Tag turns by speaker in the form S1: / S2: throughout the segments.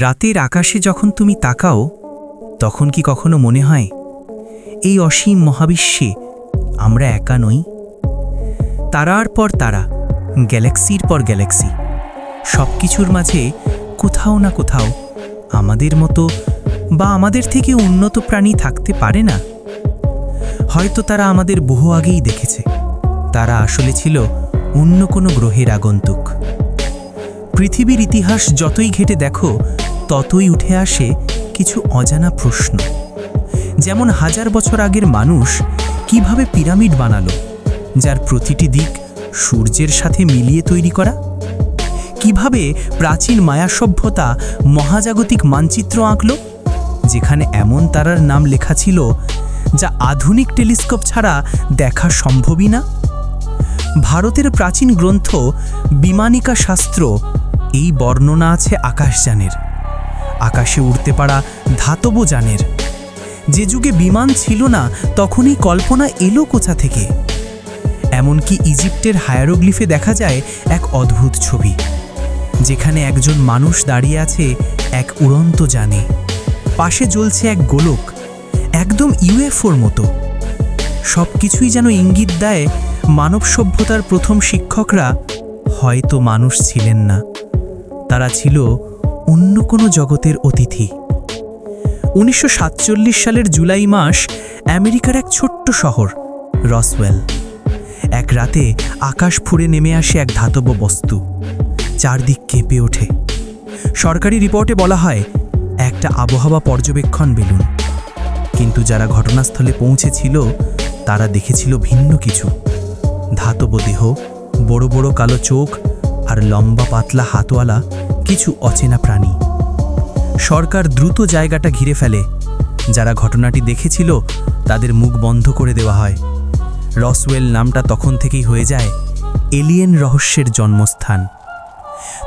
S1: রাতের আকাশে যখন তুমি তাকাও, তখন কি কখনো মনে হয়, এই অসীম মহাবিশ্বে আমরা একা নই? তারার পর তারা, গ্যালাক্সির পর গ্যালাক্সি। সব কিছুর মাঝে কোথাও না কোথাও আমাদের মতো বা আমাদের থেকে উন্নত প্রাণী থাকতে পারে না? হয়তো তারা আমাদের বহু আগেই দেখেছে। তারা আসলে ছিল অন্য কোনো গ্রহের আগন্তুক। পৃথিবীর ইতিহাস যতই ঘেটে দেখো ততই উঠে আসে কিছু অজানা প্রশ্ন। যেমন হাজার বছর আগের মানুষ কীভাবে পিরামিড বানালো, যার প্রতিটি দিক সূর্যের সাথে মিলিয়ে তৈরি করা? কীভাবে প্রাচীন মায়া সভ্যতা মহাজাগতিক মানচিত্র আঁকল, যেখানে এমন তারার নাম লেখা ছিল, যা আধুনিক টেলিস্কোপ ছাড়া দেখা সম্ভবই না? ভারতের প্রাচীন গ্রন্থ বিমানিকা শাস্ত্র এই বর্ণনা আছে আকাশযানের। আকাশে উড়তে পারা ধাতব যানের। যে যুগে বিমান ছিল না, তখনই কল্পনা এলো কোথা থেকে। এমনকি ইজিপ্টের হায়ারোগ্লিফে দেখা যায় এক অদ্ভুত ছবি, যেখানে একজন মানুষ দাঁড়িয়ে আছে এক উড়ন্ত যানে। পাশে জ্বলছে এক গোলক, একদম ইউএফওর মতো। সব কিছুই যেন ইঙ্গিত দেয় মানব সভ্যতার প্রথম শিক্ষকরা হয়তো মানুষ ছিলেন না। তারা ছিল অন্য কোনো জগতের অতিথি। উনিশশো সাতচল্লিশ সালের জুলাই মাস আমেরিকার এক ছোট্ট শহর, রসওয়েল। এক রাতে আকাশ ফুঁড়ে নেমে আসে এক ধাতব বস্তু। চারদিক কেঁপে ওঠে। সরকারি রিপোর্টে বলা হয়, একটা আবহাওয়া পর্যবেক্ষণ বেলুন। কিন্তু যারা ঘটনাস্থলে পৌঁছেছিল, তারা দেখেছিল ভিন্ন কিছু। ধাতব দেহ, বড় বড় কালো চোখ আর লম্বা পাতলা হাতওয়ালা কিছু অচেনা প্রাণী। সরকার দ্রুত জায়গাটা ঘিরে ফেলে। যারা ঘটনাটি দেখেছিল, তাদের মুখ বন্ধ করে দেওয়া হয়। রসওয়েল নামটা তখন থেকেই হয়ে যায় এলিয়েন রহস্যের জন্মস্থান।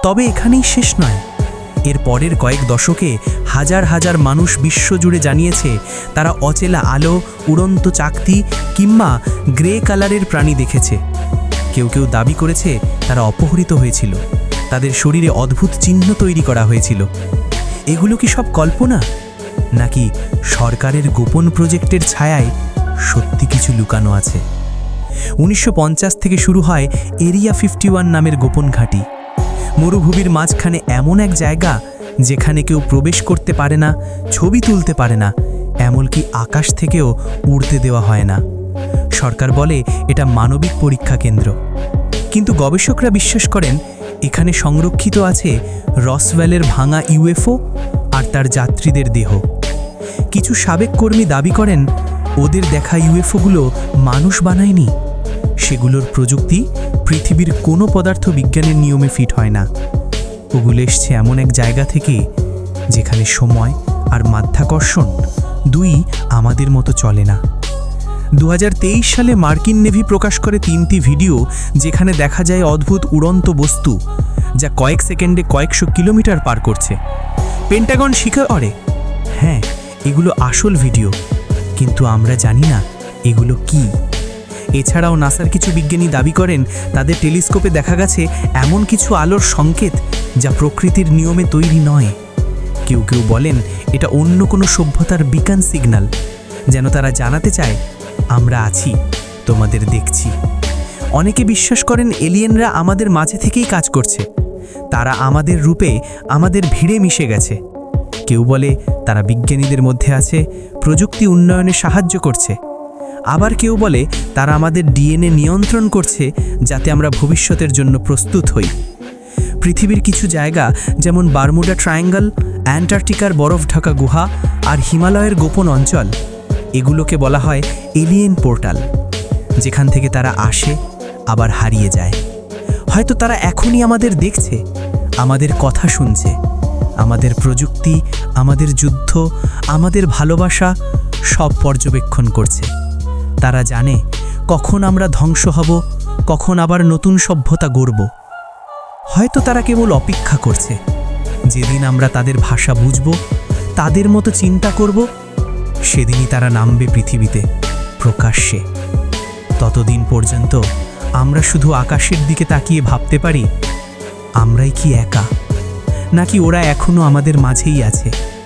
S1: তবে এখানেই শেষ নয়। এর পরের কয়েক দশকে হাজার হাজার মানুষ বিশ্বজুড়ে জানিয়েছে, তারা অচেলা আলো, উড়ন্ত চাকতি কিংবা গ্রে কালারের প্রাণী দেখেছে। কেউ কেউ দাবি করেছে তারা অপহৃত হয়েছিল। তাদের শরীরে অদ্ভুত চিহ্ন তৈরি করা হয়েছিল। এগুলো কি সব কল্পনা? নাকি সরকারের গোপন প্রজেক্টের ছায়ায় সত্যি কিছু লুকানো আছে? উনিশশো পঞ্চাশ থেকে শুরু হয় এরিয়া ফিফটি নামের গোপন ঘাঁটি। মরুভূমির মাঝখানে এমন এক জায়গা যেখানে কেউ প্রবেশ করতে পারে না, ছবি তুলতে পারে না, এমনকি আকাশ থেকেও উড়তে দেওয়া হয় না। সরকার বলে এটা মানবিক পরীক্ষা কেন্দ্র। কিন্তু গবেষকরা বিশ্বাস করেন, এখানে সংরক্ষিত আছে রসওয়েলের ভাঙা ইউএফও আর তার যাত্রীদের দেহ। কিছু সাবেক কর্মী দাবি করেন, ওদের দেখা ইউএফওগুলো মানুষ বানায়নি। সেগুলোর প্রযুক্তি পৃথিবীর কোনো পদার্থ বিজ্ঞানের নিয়মে ফিট হয় না। ওগুলো এসছে এমন এক জায়গা থেকে, যেখানে সময় আর মাধ্যাকর্ষণ দুই আমাদের মতো চলে না। দু হাজার তেইশ সালে মার্কিন নেভি প্রকাশ করে তিনটি ভিডিও যেখানে দেখা যায় অদ্ভুত উড়ন্ত বস্তু, যা কয়েক সেকেন্ডে কয়েকশো কিলোমিটার পার করছে। পেন্টাগন স্বীকার করে হ্যাঁ এগুলো আসল ভিডিও, কিন্তু আমরা জানি না এগুলো কি। এছাড়াও নাসার কিছু বিজ্ঞানী দাবি করেন, তাদের টেলিস্কোপে দেখা গেছে এমন কিছু আলোর সংকেত যা প্রকৃতির নিয়মে তৈরি নয়। কেউ কেউ বলেন, এটা অন্য কোনো সভ্যতার বিকান সিগন্যাল যেন তারা জানাতে চায় আমরা আছি, তোমাদের দেখছি। অনেকে বিশ্বাস করেন এলিয়েনরা আমাদের মাঝে থেকেই কাজ করছে। তারা আমাদের রূপে আমাদের ভিড়ে মিশে গেছে। কেউ বলে তারা বিজ্ঞানীদের মধ্যে আছে, প্রযুক্তি উন্নয়নে সাহায্য করছে। আবার কেউ বলে তারা আমাদের ডিএনএ নিয়ন্ত্রণ করছে যাতে আমরা ভবিষ্যতের জন্য প্রস্তুত হই। পৃথিবীর কিছু জায়গা, যেমন বারমুডা ট্রায়াঙ্গল, অ্যান্টার্কটিকার বরফ ঢাকা গুহা আর হিমালয়ের গোপন অঞ্চল এগুলোকে বলা হয় এলিয়েন পোর্টাল যেখান থেকে তারা আসে, আবার হারিয়ে যায়। হয়তো তারা এখনই আমাদের দেখছে, আমাদের কথা শুনছে, আমাদের প্রযুক্তি, আমাদের যুদ্ধ, আমাদের ভালোবাসা সব পর্যবেক্ষণ করছে। তারা জানে কখন আমরা ধ্বংস হব, কখন আবার নতুন সভ্যতা গড়ব। হয়তো তারা কেবল অপেক্ষা করছে, যেদিন আমরা তাদের ভাষা বুঝব, তাদের মতো চিন্তা করব সেদিনই তারা নামবে পৃথিবীতে, প্রকাশ্যে। ততদিন পর্যন্ত আমরা শুধু আকাশের দিকে তাকিয়ে ভাবতে পারি, আমরাই কি একা? নাকি ওরা এখনও আমাদের মাঝেই আছে?